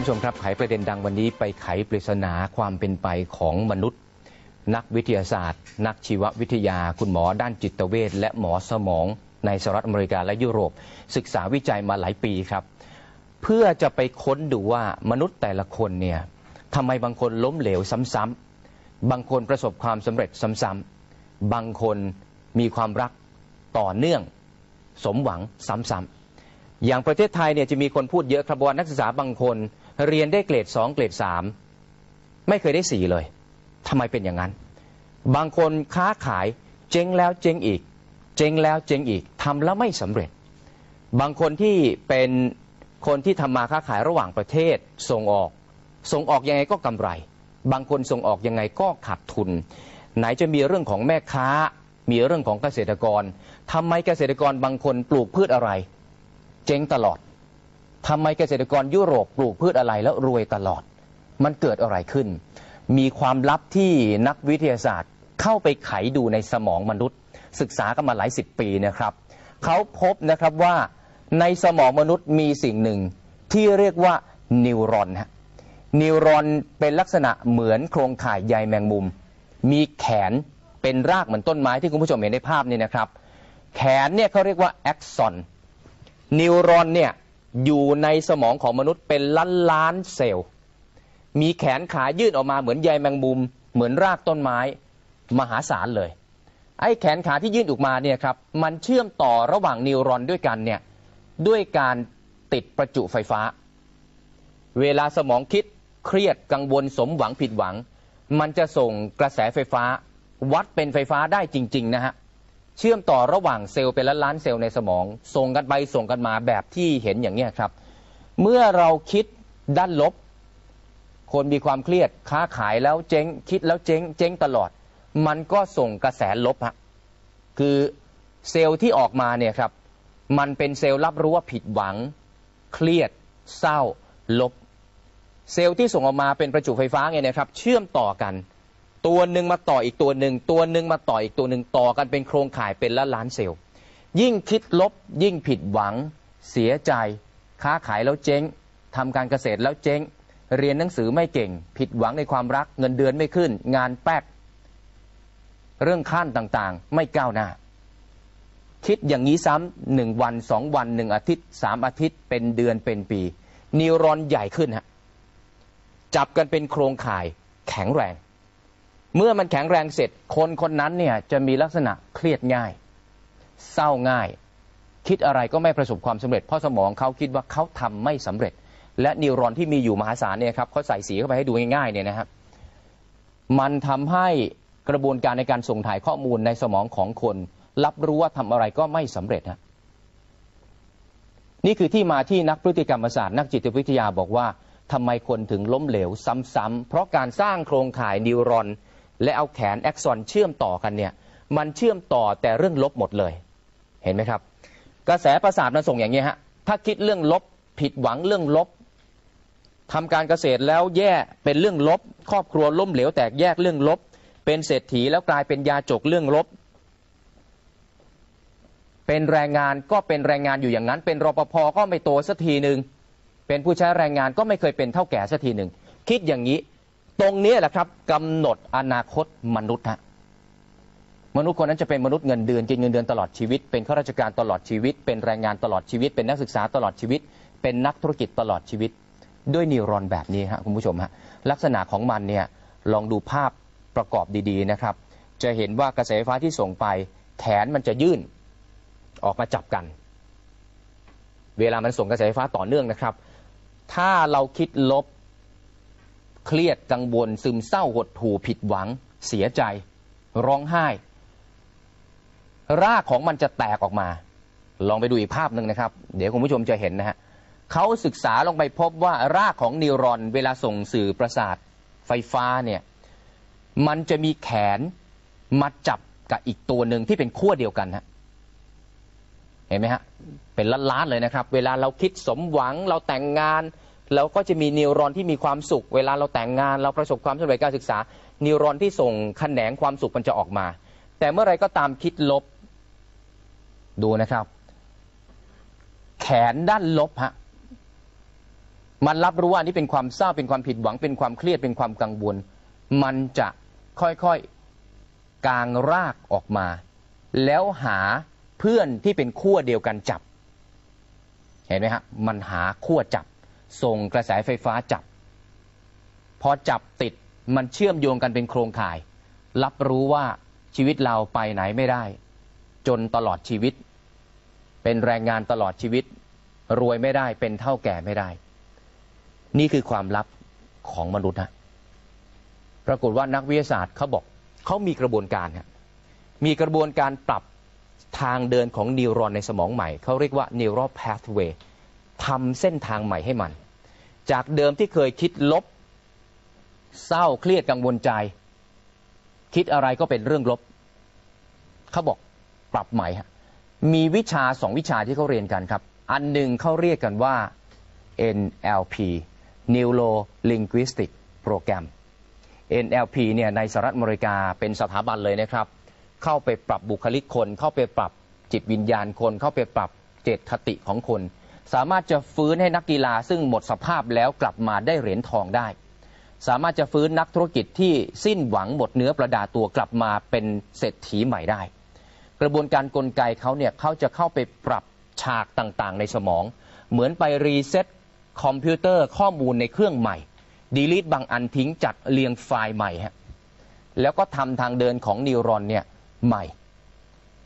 คุณผู้ชมครับไขประเด็นดังวันนี้ไปไขปริศนาความเป็นไปของมนุษย์ นักวิทยาศาสตร์ นักชีววิทยา คุณหมอด้านจิตเวชและหมอสมองในสหรัฐอเมริกาและยุโรป ศึกษาวิจัยมาหลายปีครับ เพื่อจะไปค้นดูว่ามนุษย์แต่ละคนเนี่ยทำไมบางคนล้มเหลวซ้ำๆบางคนประสบความสำเร็จซ้ำๆบางคนมีความรักต่อเนื่องสมหวังซ้ำๆอย่างประเทศไทยเนี่ยจะมีคนพูดเยอะครับว่านักศึกษาบางคน เรียนได้เกรด2เกรด3ไม่เคยได้4เลยทำไมเป็นอย่างนั้น บางคนค้าขายเจ๊งแล้วเจ๊งอีก เจ๊งแล้วเจ๊งอีกทำแล้วไม่สำเร็จ บางคนที่เป็นคนที่ทำมาค้าขายระหว่างประเทศส่งออก ส่งออกยังไงก็กำไร บางคนส่งออกยังไงก็ขาดทุน ไหนจะมีเรื่องของแม่ค้า มีเรื่องของเกษตรกรทำไมเกษตรกรบางคนปลูกพืชอะไร เจ๊งตลอด ทำไมเกษตรกรยุโรปปลูกพืชอะไรแล้วรวยตลอด มันเกิดอะไรขึ้น มีความลับที่นักวิทยาศาสตร์เข้าไปไขดูในสมองมนุษย์ ศึกษากันมาหลายสิบปีนะครับเขาพบนะครับว่าในสมองมนุษย์มีสิ่งหนึ่งที่เรียกว่านิวรอนฮะนิวรอนเป็นลักษณะเหมือนโครงข่ายใยแมงมุม มีแขนเป็นรากเหมือนต้นไม้ที่คุณผู้ชมเห็นในภาพนี้นะครับ แขนเนี่ยเขาเรียกว่าแอ็กซอนนิวรอนเนี่ย อยู่ในสมองของมนุษย์เป็นล้านล้านเซลล์ มีแขนขายื่นออกมาเหมือนใยแมงมุม เหมือนรากต้นไม้มหาศาลเลย ไอ้แขนขาที่ยื่นออกมาเนี่ยครับมันเชื่อมต่อระหว่างนิวรอนด้วยกันเนี่ยด้วยการติดประจุไฟฟ้า เวลาสมองคิดเครียดกังวลสมหวังผิดหวัง มันจะส่งกระแสไฟฟ้า วัดเป็นไฟฟ้าได้จริง ๆ นะฮะ เชื่อมต่อระหว่างเซลล์เป็นล้านล้านเซลล์ในสมอง ส่งกันไปส่งกันมาแบบที่เห็นอย่างนี้ครับ เมื่อเราคิดด้านลบ คนมีความเครียดค้าขายแล้วเจ๊ง คิดแล้วเจ๊ง เจ๊งตลอด มันก็ส่งกระแสลบฮะคือเซลล์ที่ออกมาเนี่ยครับ มันเป็นเซลล์รับรู้ว่าผิดหวัง เครียด เศร้า ลบ เซลล์ที่ส่งออกมาเป็นประจุไฟฟ้าไงนะครับ เชื่อมต่อกัน ตัวหนึ่งมาต่ออีกตัวหนึ่งตัวหนึ่งมาต่ออีกตัวหนึ่งต่อกันเป็นโครงข่ายเป็นล้านล้านเซลล์ ยิ่งคิดลบ ยิ่งผิดหวัง เสียใจ ค้าขายแล้วเจ๊งทำการเกษตรแล้วเจ๊ง เรียนหนังสือไม่เก่ง ผิดหวังในความรักเงินเดือนไม่ขึ้น งานแป๊กเรื่องขั้นต่างๆ ไม่ก้าวหน้า คิดอย่างนี้ซ้ำหนึ่งวันสองวันหนึ่งอาทิตย์สามอาทิตย์เป็นเดือนเป็นปีนิวรอนใหญ่ขึ้นฮะจับกันเป็นโครงข่ายแข็งแรง เมื่อมันแข็งแรงเสร็จ คนคนนั้นเนี่ยจะมีลักษณะเครียดง่าย เศร้าง่าย คิดอะไรก็ไม่ประสบความสำเร็จ เพราะสมองเขาคิดว่าเขาทำไม่สำเร็จ และนิวรอนที่มีอยู่มหาศาลเนี่ยครับเขาใส่สีเข้าไปให้ดูง่ายๆเนี่ยนะครับ มันทำให้กระบวนการในการส่งถ่ายข้อมูลในสมองของคน รับรู้ว่าทำอะไรก็ไม่สำเร็จฮะนี่คือที่มาที่นักพฤติกรรมศาสตร์นักจิตวิทยาบอกว่าทำไมคนถึงล้มเหลวซ้ำๆเพราะการสร้างโครงข่ายนิวรอน และเอาแขนแอ็กซอนเชื่อมต่อกันเนี่ย มันเชื่อมต่อแต่เรื่องลบหมดเลย เห็นไหมครับ กระแสประสาทมันส่งอย่างนี้ฮะ ถ้าคิดเรื่องลบผิดหวังเรื่องลบทำการเกษตรแล้วแย่เป็นเรื่องลบ ครอบครัวล้มเหลวแตกแยกเรื่องลบ เป็นเศรษฐีแล้วกลายเป็นยาจกเรื่องลบ เป็นแรงงานก็เป็นแรงงานอยู่อย่างนั้น เป็นรปภก็ไม่โตสักทีหนึ่งเป็นผู้ใช้แรงงานก็ไม่เคยเป็นเท่าแก่สักทีหนึ่งคิดอย่างนี้ ตรงนี้แหละครับกำหนดอนาคตมนุษย์ฮะมนุษย์คนนั้นจะเป็นมนุษย์เงินเดือนกินเงินเดือนตลอดชีวิต เป็นข้าราชการตลอดชีวิต เป็นแรงงานตลอดชีวิต เป็นนักศึกษาตลอดชีวิต เป็นนักธุรกิจตลอดชีวิต ด้วยนิวรอนแบบนี้ฮะคุณผู้ชมฮะลักษณะของมันเนี่ยลองดูภาพประกอบดีๆนะครับ จะเห็นว่ากระแสไฟฟ้าที่ส่งไป แขนมันจะยื่นออกมาจับกัน เวลามันส่งกระแสไฟฟ้าต่อเนื่องนะครับ ถ้าเราคิดลบ เครียดกังวลซึมเศร้าหดหู่ผิดหวัง เสียใจ ร้องไห้ รากของมันจะแตกออกมา ลองไปดูอีกภาพหนึ่งนะครับ เดี๋ยวคุณผู้ชมจะเห็นนะฮะเขาศึกษาลงไปพบว่ารากของนิวรอนเวลาส่งสื่อประสาทไฟฟ้าเนี่ยมันจะมีแขนมาจับกับอีกตัวหนึ่งที่เป็นขั้วเดียวกันฮะเห็นไหมฮะเป็นล้านๆเลยนะครับ เวลาเราคิดสมหวังเราแต่งงาน เราก็จะมีนิวรอนที่มีความสุข เวลาเราแต่งงาน เราประสบความสำเร็จการศึกษา นิวรอนที่ส่งแขนงความสุขมันจะออกมา แต่เมื่อไรก็ตามคิดลบดูนะครับ แขนด้านลบฮะมันรับรู้ว่านนี้เป็นความเศร้าเป็นความผิดหวังเป็นความเครียดเป็นความกังวล มันจะค่อยๆกางรากออกมา แล้วหาเพื่อนที่เป็นขั้วเดียวกันจับ เห็นไหมฮะมันหาขั้วจับ ส่งกระแสไฟฟ้าจับ พอจับติดมันเชื่อมโยงกันเป็นโครงข่าย รับรู้ว่าชีวิตเราไปไหนไม่ได้ จนตลอดชีวิต เป็นแรงงานตลอดชีวิต รวยไม่ได้เป็นเท่าแก่ไม่ได้ นี่คือความลับของมนุษย์ฮะปรากฏว่านักวิทยาศาสตร์เขาบอกเขามีกระบวนการฮะมีกระบวนการปรับทางเดินของนิวรอนในสมองใหม่ เขาเรียกว่า neural pathway ทำเส้นทางใหม่ให้มัน จากเดิมที่เคยคิดลบ เศร้าเครียดกังวลใจ คิดอะไรก็เป็นเรื่องลบเขาบอกปรับใหม่ฮะมีวิชาสองวิชาที่เขาเรียนกันครับ อันหนึ่งเขาเรียกกันว่า NLP Neuro Linguistic Program NLP เนี่ยในสหรัฐอเมริกาเป็นสถาบันเลยนะครับ เข้าไปปรับบุคลิกคน เข้าไปปรับจิตวิญญาณคน เข้าไปปรับเจตคติของคน สามารถจะฟื้นให้นักกีฬาซึ่งหมดสภาพแล้วกลับมาได้เหรียญทองได้ สามารถจะฟื้นนักธุรกิจที่สิ้นหวังหมดเนื้อประดาตัวกลับมาเป็นเศรษฐีใหม่ได้ กระบวนการกลไกเขาเนี่ยเขาจะเข้าไปปรับฉากต่างๆ ในสมอง เหมือนไปรีเซ็ตคอมพิวเตอร์ข้อมูลในเครื่องใหม่ดีลิทบางอันทิ้งจัดเรียงไฟล์ใหม่ฮะแล้วก็ทำทางเดินของนิวรอนเนี่ยใหม่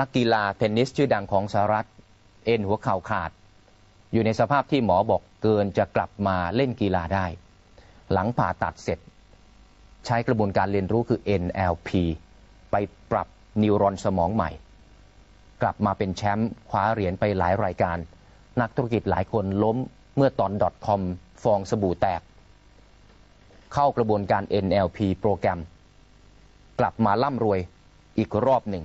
นักกีฬาเทนนิสชื่อดังของสหรัฐ เอ็นหัวเข่าขาด อยู่ในสภาพที่หมอบอกเกินจะกลับมาเล่นกีฬาได้ หลังผ่าตัดเสร็จ ใช้กระบวนการเรียนรู้คือ NLP ไปปรับนิวรอนสมองใหม่ กลับมาเป็นแชมป์คว้าเหรียญไปหลายรายการ นักธุรกิจหลายคนล้มเมื่อตอน .com ฟองสบู่แตก เข้ากระบวนการ NLP โปรแกรม กลับมาร่ำรวยอีกรอบหนึ่ง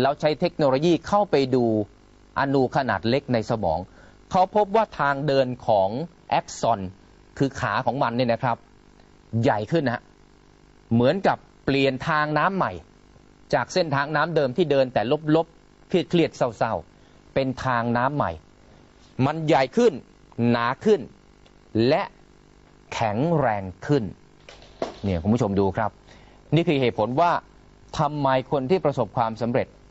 แล้วใช้เทคโนโลยีเข้าไปดูอนูขนาดเล็กในสมอง เขาพบว่าทางเดินของแอ็กซอนคือขาของมันเนี่ยนะครับ ใหญ่ขึ้นนะฮะเหมือนกับเปลี่ยนทางน้ำใหม่ จากเส้นทางน้ำเดิมที่เดินแต่ลบๆเครียดๆเศร้าๆ เป็นทางน้ำใหม่ มันใหญ่ขึ้นหนาขึ้น และแข็งแรงขึ้นเนี่ยคุณผู้ชมดูครับ นี่คือเหตุผลว่าทำไมคนที่ประสบความสำเร็จ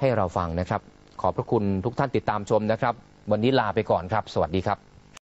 ให้เราฟังนะครับ ขอบพระคุณทุกท่านติดตามชมนะครับ วันนี้ลาไปก่อนครับ สวัสดีครับ